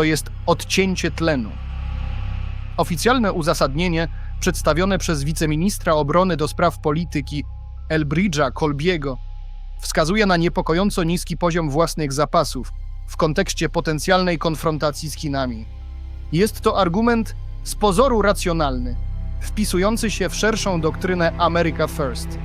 to jest odcięcie tlenu. Oficjalne uzasadnienie przedstawione przez wiceministra obrony do spraw polityki Elbridge'a Colbiego wskazuje na niepokojąco niski poziom własnych zapasów w kontekście potencjalnej konfrontacji z Chinami. Jest to argument z pozoru racjonalny, wpisujący się w szerszą doktrynę America First.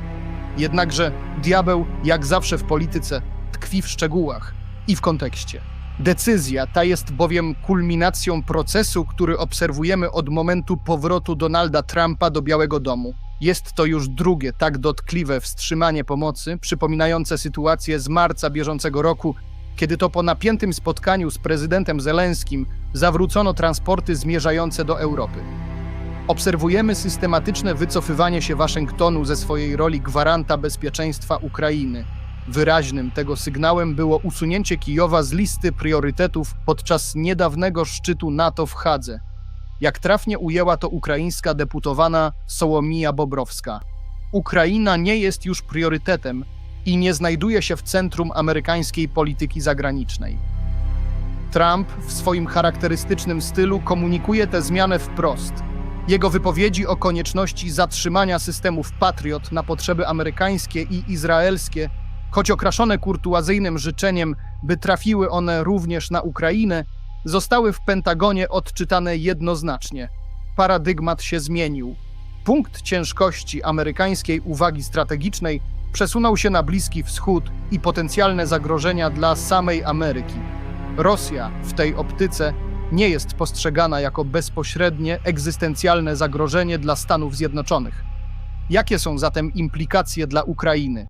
Jednakże diabeł, jak zawsze w polityce, tkwi w szczegółach i w kontekście. Decyzja ta jest bowiem kulminacją procesu, który obserwujemy od momentu powrotu Donalda Trumpa do Białego Domu. Jest to już drugie tak dotkliwe wstrzymanie pomocy, przypominające sytuację z marca bieżącego roku, kiedy to po napiętym spotkaniu z prezydentem Zelenskim zawrócono transporty zmierzające do Europy. Obserwujemy systematyczne wycofywanie się Waszyngtonu ze swojej roli gwaranta bezpieczeństwa Ukrainy. Wyraźnym tego sygnałem było usunięcie Kijowa z listy priorytetów podczas niedawnego szczytu NATO w Hadze. Jak trafnie ujęła to ukraińska deputowana Sołomija Bobrowska. Ukraina nie jest już priorytetem i nie znajduje się w centrum amerykańskiej polityki zagranicznej. Trump w swoim charakterystycznym stylu komunikuje tę zmianę wprost. Jego wypowiedzi o konieczności zatrzymania systemów Patriot na potrzeby amerykańskie i izraelskie, choć okraszone kurtuazyjnym życzeniem, by trafiły one również na Ukrainę, zostały w Pentagonie odczytane jednoznacznie. Paradygmat się zmienił. Punkt ciężkości amerykańskiej uwagi strategicznej przesunął się na Bliski Wschód i potencjalne zagrożenia dla samej Ameryki. Rosja w tej optyce nie jest postrzegana jako bezpośrednie, egzystencjalne zagrożenie dla Stanów Zjednoczonych. Jakie są zatem implikacje dla Ukrainy?